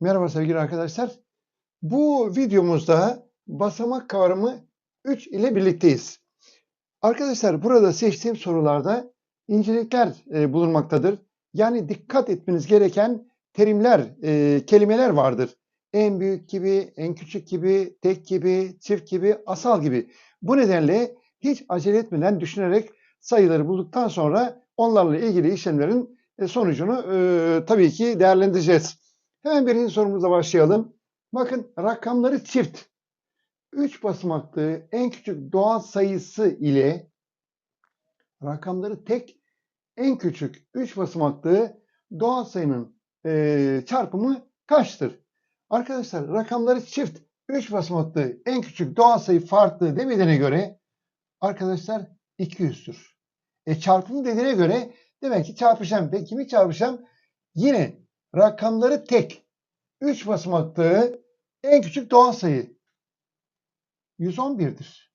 Merhaba sevgili arkadaşlar. Bu videomuzda basamak kavramı 3 ile birlikteyiz. Arkadaşlar burada seçtiğim sorularda incelikler e, bulunmaktadır. Yani dikkat etmeniz gereken terimler, e, kelimeler vardır. En büyük gibi, en küçük gibi, tek gibi, çift gibi, asal gibi. Bu nedenle hiç acele etmeden düşünerek sayıları bulduktan sonra onlarla ilgili işlemlerin e, sonucunu e, tabii ki değerlendireceğiz. Hemen birinci sorumuza başlayalım. Bakın rakamları çift. 3 basamaklı en küçük doğal sayısı ile rakamları tek en küçük 3 basamaklı doğal sayının e, çarpımı kaçtır? Arkadaşlar rakamları çift 3 basamaklı en küçük doğal sayı farklı demediğine göre arkadaşlar 200'tür. E çarpımı dediğine göre demek ki çarpacağım. Peki kimi çarpacağım? Yine rakamları tek 3 basamaklı en küçük doğal sayı 111'dir.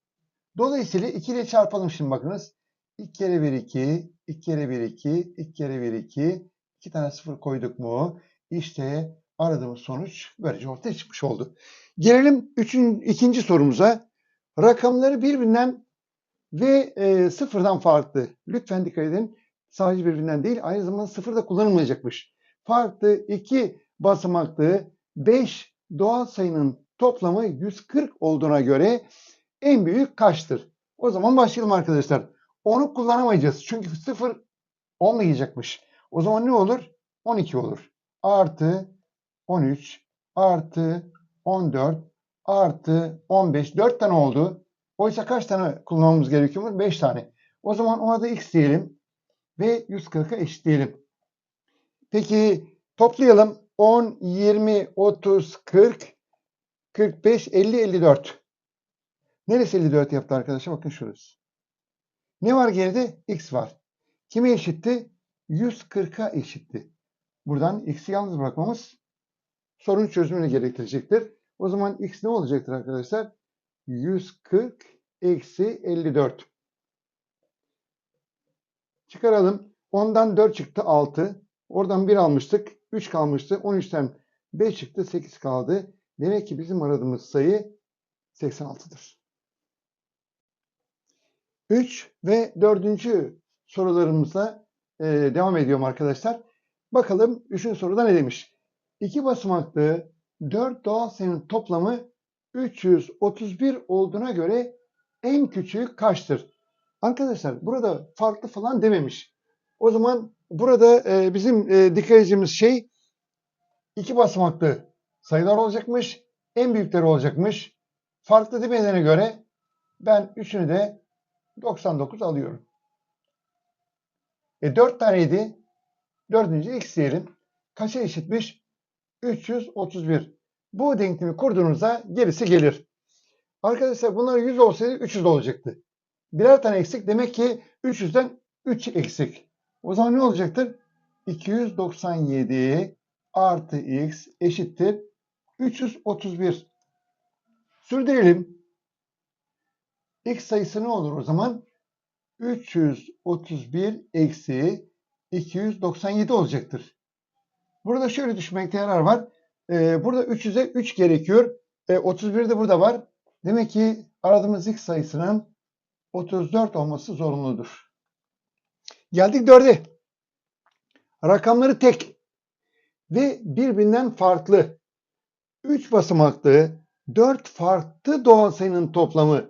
Dolayısıyla 2 ile çarpalım şimdi bakınız. 2 kere 1 2, 2 kere 1 2, 2 kere 1 2, 2 tane sıfır koyduk mu? İşte aradığımız sonuç böylece ortaya çıkmış oldu. Gelelim üçün, ikinci sorumuza. Rakamları birbirinden ve e, sıfırdan farklı. Lütfen dikkat edin. Sadece birbirinden değil aynı zamanda sıfır da kullanılmayacakmış. Farklı iki basamaklı 5 doğal sayının toplamı 140 olduğuna göre en büyük kaçtır? O zaman başlayalım arkadaşlar. Onu kullanamayacağız. Çünkü 0 olmayacakmış. O zaman ne olur? 12 olur. Artı 13 artı 14 artı 15. 4 tane oldu. Oysa kaç tane kullanmamız gerekiyor? 5 tane. O zaman ona da x diyelim ve 140'a eşitleyelim. Peki toplayalım. 10, 20, 30, 40, 45, 50, 54. Neresi 54 yaptı arkadaşlar? Bakın şurası. Ne var geride? X var. Kime eşitti? 140'a eşitti. Buradan x'i yalnız bırakmamız sorun çözümünü gerektirecektir. O zaman x ne olacaktır arkadaşlar? 140 eksi 54. Çıkaralım. 10'dan 4 çıktı 6. Oradan 1 almıştık. 3 kalmıştı. 13'ten 5 çıktı. 8 kaldı. Demek ki bizim aradığımız sayı 86'dır. 3 ve 4. sorularımıza e, devam ediyorum arkadaşlar. Bakalım 3. soruda ne demiş? 2 basamaklı 4 doğal sayının toplamı 331 olduğuna göre en küçüğü kaçtır? Arkadaşlar burada farklı falan dememiş. O zaman burada e, bizim e, dikkat edeceğimiz şey iki basamaklı sayılar olacakmış. En büyükleri olacakmış. Farklı demediğine göre ben üçünü de 99 alıyorum. E 4 taneydi. Dördüncü x diyelim. Kaça eşitmiş? 331. Bu denklemi kurduğunuzda gerisi gelir. Arkadaşlar bunlar 100 olsaydı 300 olacaktı. Birer tane eksik. Demek ki 300'den 3 eksik. O zaman ne olacaktır? 297 artı x eşittir 331. Sürdürelim. x sayısı ne olur o zaman? 331 eksi 297 olacaktır. Burada şöyle düşünmekte yarar var. Ee, burada 300'e 3 gerekiyor. E, 31 de burada var. Demek ki aradığımız x sayısının 34 olması zorunludur. Geldik 4'e. Rakamları tek ve birbirinden farklı 3 basamaklı 4 farklı doğal sayının toplamı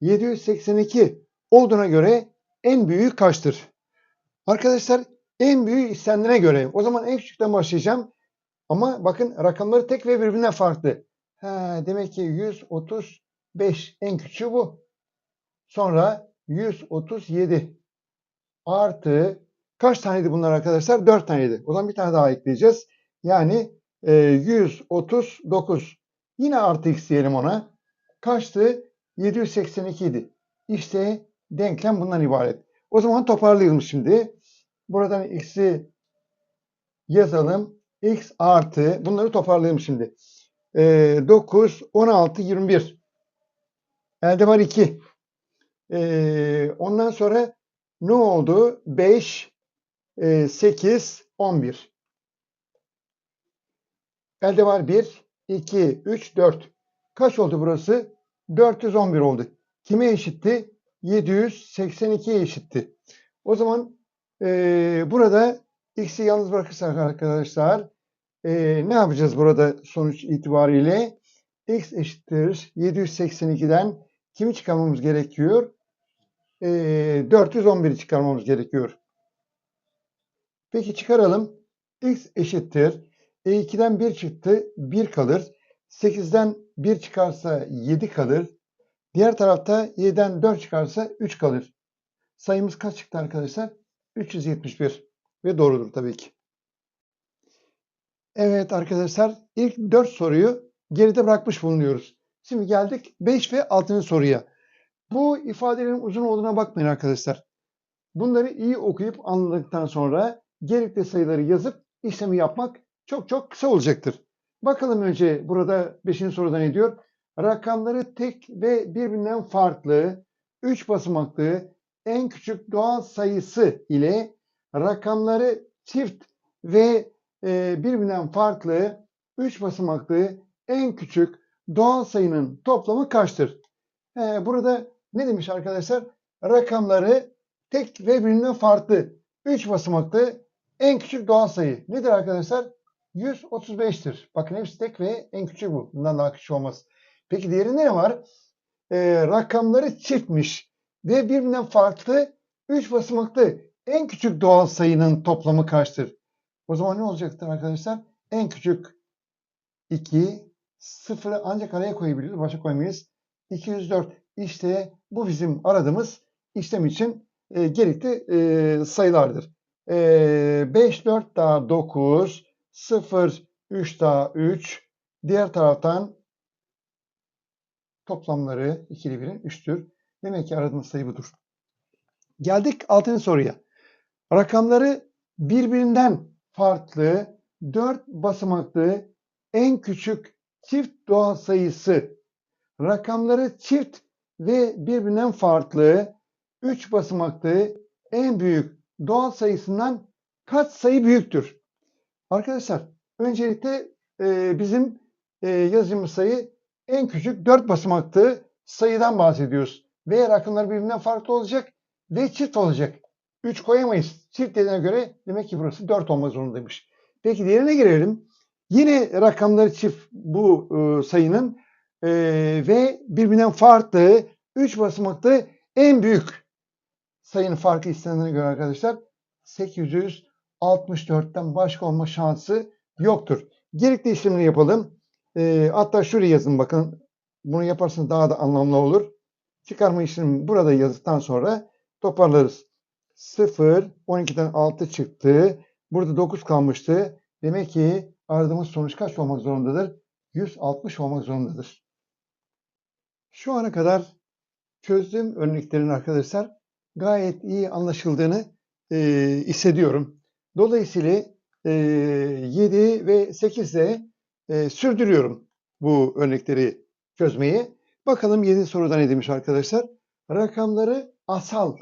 782 olduğuna göre en büyüğü kaçtır? Arkadaşlar en büyüğü istendiğine göre o zaman en küçükten başlayacağım. Ama bakın rakamları tek ve birbirinden farklı. Ha, demek ki 135 en küçüğü bu. Sonra 137 artı kaç taneydi bunlar arkadaşlar? 4 taneydi. O zaman bir tane daha ekleyeceğiz. Yani e, 139. Yine artı x diyelim ona. Kaçtı? 782 idi. İşte denklem bundan ibaret. O zaman toparlayalım şimdi. Buradan x'i yazalım. x artı bunları toparlayalım şimdi. E, 9, 16, 21. Elde var 2. E, ondan sonra ne oldu? 5, e, 8, 11. Elde var 1, 2, 3, 4. Kaç oldu burası? 411 oldu. Kime eşitti? 782'ye eşitti. O zaman eee, burada x'i yalnız bırakırsak arkadaşlar eee, ne yapacağız burada sonuç itibariyle? x eşittir 782'den kimi çıkarmamız gerekiyor? Eee 411'i çıkarmamız gerekiyor. Peki çıkaralım. x eşittir. E 2'den 1 çıktı. 1 kalır. 8'den 1 çıkarsa 7 kalır. Diğer tarafta 7'den 4 çıkarsa 3 kalır. Sayımız kaç çıktı arkadaşlar? 371. Ve doğrudur tabii ki. Evet arkadaşlar ilk 4 soruyu geride bırakmış bulunuyoruz. Şimdi geldik 5 ve 6. soruya. Bu ifadelerin uzun olduğuna bakmayın arkadaşlar. Bunları iyi okuyup anladıktan sonra gerekli sayıları yazıp işlemi yapmak çok çok kısa olacaktır. Bakalım önce burada 5. soruda ne diyor? Rakamları tek ve birbirinden farklı 3 basamaklı en küçük doğal sayısı ile rakamları çift ve e, birbirinden farklı 3 basamaklı en küçük doğal sayının toplamı kaçtır? He, burada ne demiş arkadaşlar? Rakamları tek ve birbirinden farklı 3 basamaklı en küçük doğal sayı. Nedir arkadaşlar? 135'tir. Bakın hepsi tek ve en küçük bu. Bundan daha küçük olmaz. Peki diğerinde ne var? Ee, rakamları çiftmiş ve birbirinden farklı 3 basamaklı en küçük doğal sayının toplamı kaçtır? O zaman ne olacaktır arkadaşlar? En küçük 2, 0'ı ancak araya koyabiliriz. Başa koymayız. 204. İşte bu bizim aradığımız işlem için e, gerekli e, sayılardır. E, 5, 4 daha 9, 0, 3 daha 3. Diğer taraftan toplamları ikili birin 3'tür. Demek ki aradığımız sayı budur. Geldik 6. soruya. Rakamları birbirinden farklı 4 basamaklı en küçük çift doğal sayısı rakamları çift ve birbirinden farklı 3 basamaklı en büyük doğal sayısından kaç sayı büyüktür? Arkadaşlar öncelikle e, bizim e, yazdığımız sayı en küçük 4 basamaklı sayıdan bahsediyoruz. Ve rakamlar birbirinden farklı olacak ve çift olacak. 3 koyamayız. Çift dediğine göre demek ki burası 4 olmak zorundaymış. Peki diğerine girelim. Yine rakamları çift bu e, sayının e, ve birbirinden farklı 3 basamaklı en büyük sayının farkı istendiğine göre arkadaşlar 864'ten başka olma şansı yoktur. Gerekli işlemini yapalım. E, hatta şuraya yazın bakın. Bunu yaparsanız daha da anlamlı olur. Çıkarma işlemi burada yazdıktan sonra toparlarız. 0, 12'den 6 çıktı. Burada 9 kalmıştı. Demek ki aradığımız sonuç kaç olmak zorundadır? 160 olmak zorundadır. Şu ana kadar çözdüğüm örneklerin arkadaşlar gayet iyi anlaşıldığını e, hissediyorum. Dolayısıyla e, 7 ve 8 de e, sürdürüyorum bu örnekleri çözmeyi. Bakalım 7 soruda ne demiş arkadaşlar? Rakamları asal.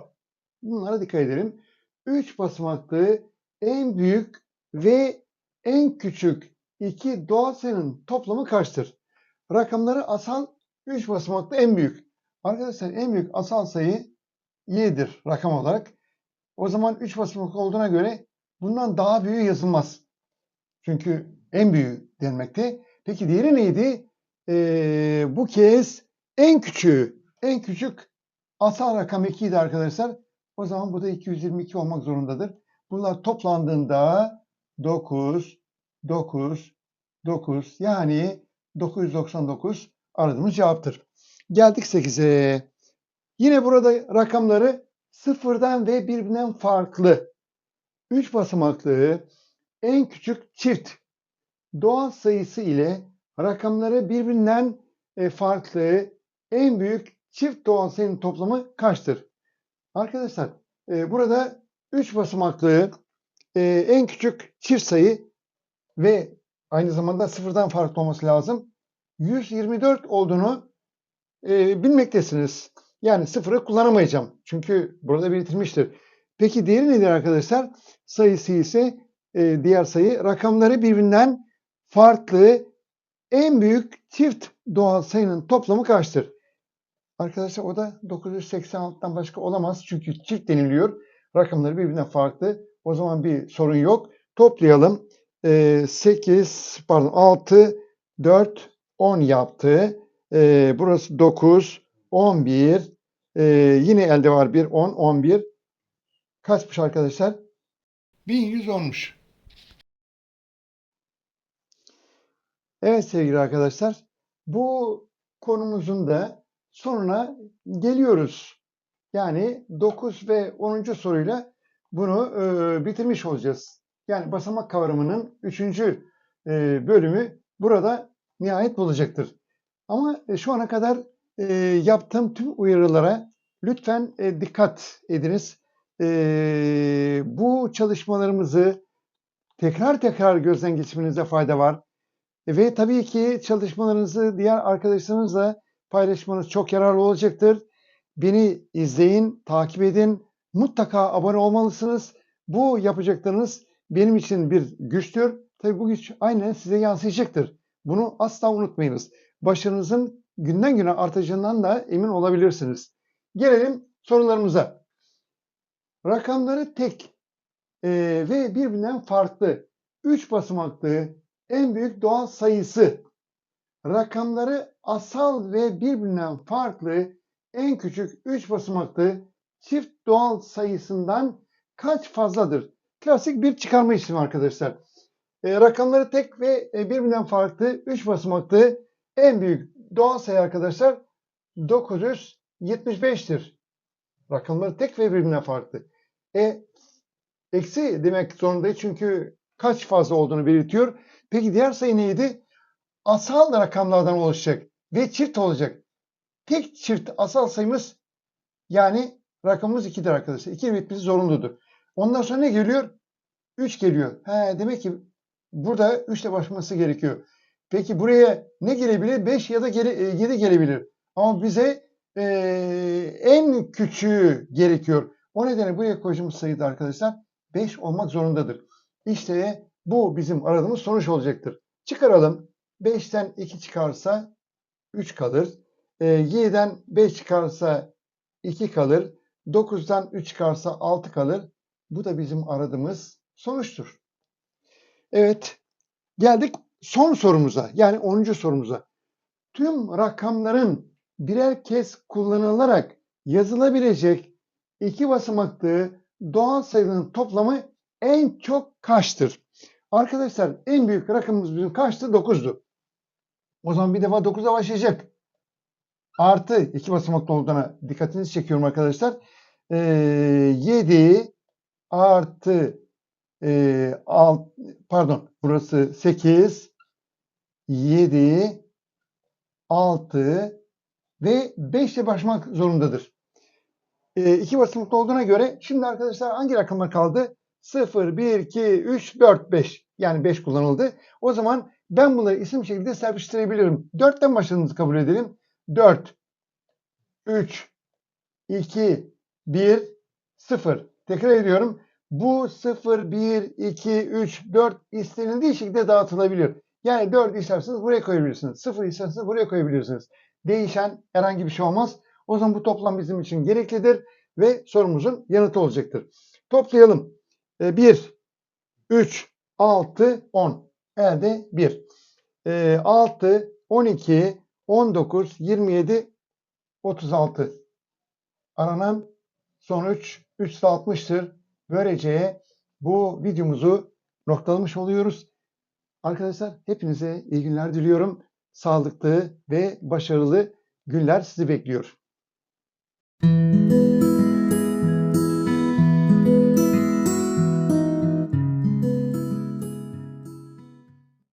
Bunlara dikkat edelim. 3 basamaklı en büyük ve en küçük iki doğal sayının toplamı kaçtır? Rakamları asal 3 basamaklı en büyük. Arkadaşlar en büyük asal sayı 7'dir rakam olarak. O zaman 3 basamaklı olduğuna göre bundan daha büyüğü yazılmaz. Çünkü en büyüğü denmekte. Peki diğeri neydi? Ee, bu kez en küçüğü, en küçük asal rakam 2 idi arkadaşlar. O zaman bu da 222 olmak zorundadır. Bunlar toplandığında 9, 9, 9 yani 999 aradığımız cevaptır. Geldik 8'e. Yine burada rakamları sıfırdan ve birbirinden farklı 3 basamaklı en küçük çift doğal sayısı ile rakamları birbirinden e, farklı en büyük çift doğal sayının toplamı kaçtır? Arkadaşlar e, burada 3 basamaklı e, en küçük çift sayı ve aynı zamanda sıfırdan farklı olması lazım. 124 olduğunu e, bilmektesiniz. Yani sıfırı kullanamayacağım. Çünkü burada belirtilmiştir. Peki diğeri nedir arkadaşlar? Sayısı ise e, diğer sayı rakamları birbirinden farklı en büyük çift doğal sayının toplamı kaçtır? Arkadaşlar o da 986'dan başka olamaz. Çünkü çift deniliyor. Rakamları birbirinden farklı. O zaman bir sorun yok. Toplayalım. Ee, 8, pardon 6, 4, 10 yaptı. Ee, burası 9, 11. Ee, yine elde var bir 10, 11. Kaçmış arkadaşlar? 1100 olmuş. Evet sevgili arkadaşlar. Bu konumuzun da sonuna geliyoruz. Yani 9 ve 10. soruyla bunu e, bitirmiş olacağız. Yani basamak kavramının 3. E, bölümü burada nihayet bulacaktır. Ama e, şu ana kadar e, yaptığım tüm uyarılara lütfen e, dikkat ediniz. E, bu çalışmalarımızı tekrar tekrar gözden geçirmenize fayda var. Ve tabii ki çalışmalarınızı diğer arkadaşlarınızla paylaşmanız çok yararlı olacaktır. Beni izleyin, takip edin. Mutlaka abone olmalısınız. Bu yapacaklarınız benim için bir güçtür. Tabii bu güç aynen size yansıyacaktır. Bunu asla unutmayınız. Başarınızın günden güne artacağından da emin olabilirsiniz. Gelelim sorularımıza. Rakamları tek e, ve birbirinden farklı 3 basamaklı en büyük doğal sayısı rakamları asal ve birbirinden farklı en küçük 3 basamaklı çift doğal sayısından kaç fazladır? Klasik bir çıkarma işlemi arkadaşlar. E, rakamları tek ve e, birbirinden farklı 3 basamaklı en büyük doğal sayı arkadaşlar 975'tir. Rakamları tek ve birbirinden farklı. E, eksi demek zorundayız çünkü kaç fazla olduğunu belirtiyor. Peki diğer sayı neydi? Asal rakamlardan oluşacak ve çift olacak. Tek çift asal sayımız yani rakamımız 2'dir arkadaşlar. 2 bitmesi zorunludur. Ondan sonra ne geliyor? 3 geliyor. He, demek ki burada 3 ile başlaması gerekiyor. Peki buraya ne gelebilir? 5 ya da gele, 7 gelebilir. Ama bize e, en küçüğü gerekiyor. O nedenle buraya koyacağımız sayıda arkadaşlar 5 olmak zorundadır. İşte bu bizim aradığımız sonuç olacaktır. Çıkaralım. 5'ten 2 çıkarsa 3 kalır. E, 7'den 5 çıkarsa 2 kalır. 9'dan 3 çıkarsa 6 kalır. Bu da bizim aradığımız sonuçtur. Evet. Geldik son sorumuza. Yani 10. sorumuza. Tüm rakamların birer kez kullanılarak yazılabilecek iki basamaklı doğal sayıların toplamı en çok kaçtır? Arkadaşlar en büyük rakamımız bizim kaçtı? 9'du. O zaman bir defa 9'a başlayacak. Artı iki basamaklı olduğuna dikkatinizi çekiyorum arkadaşlar. Ee, 7 artı e, alt, pardon burası 8 7 6 ve 5 ile başlamak zorundadır. E, iki basamaklı olduğuna göre şimdi arkadaşlar hangi rakamlar kaldı? 0, 1, 2, 3, 4, 5. Yani 5 kullanıldı. O zaman ben bunları isim şekilde serpiştirebilirim. 4'ten başladığımızı kabul edelim. 4, 3, 2, 1, 0. Tekrar ediyorum. Bu 0, 1, 2, 3, 4 istenildiği şekilde dağıtılabilir. Yani 4 isterseniz buraya koyabilirsiniz. 0 isterseniz buraya koyabilirsiniz. Değişen herhangi bir şey olmaz. O zaman bu toplam bizim için gereklidir ve sorumuzun yanıtı olacaktır. Toplayalım. 1, 3, 6, 10. Elde 1. 6, 12, 19, 27, 36. Aranan sonuç 360'tır. Böylece bu videomuzu noktalamış oluyoruz. Arkadaşlar hepinize iyi günler diliyorum. Sağlıklı ve başarılı günler sizi bekliyor.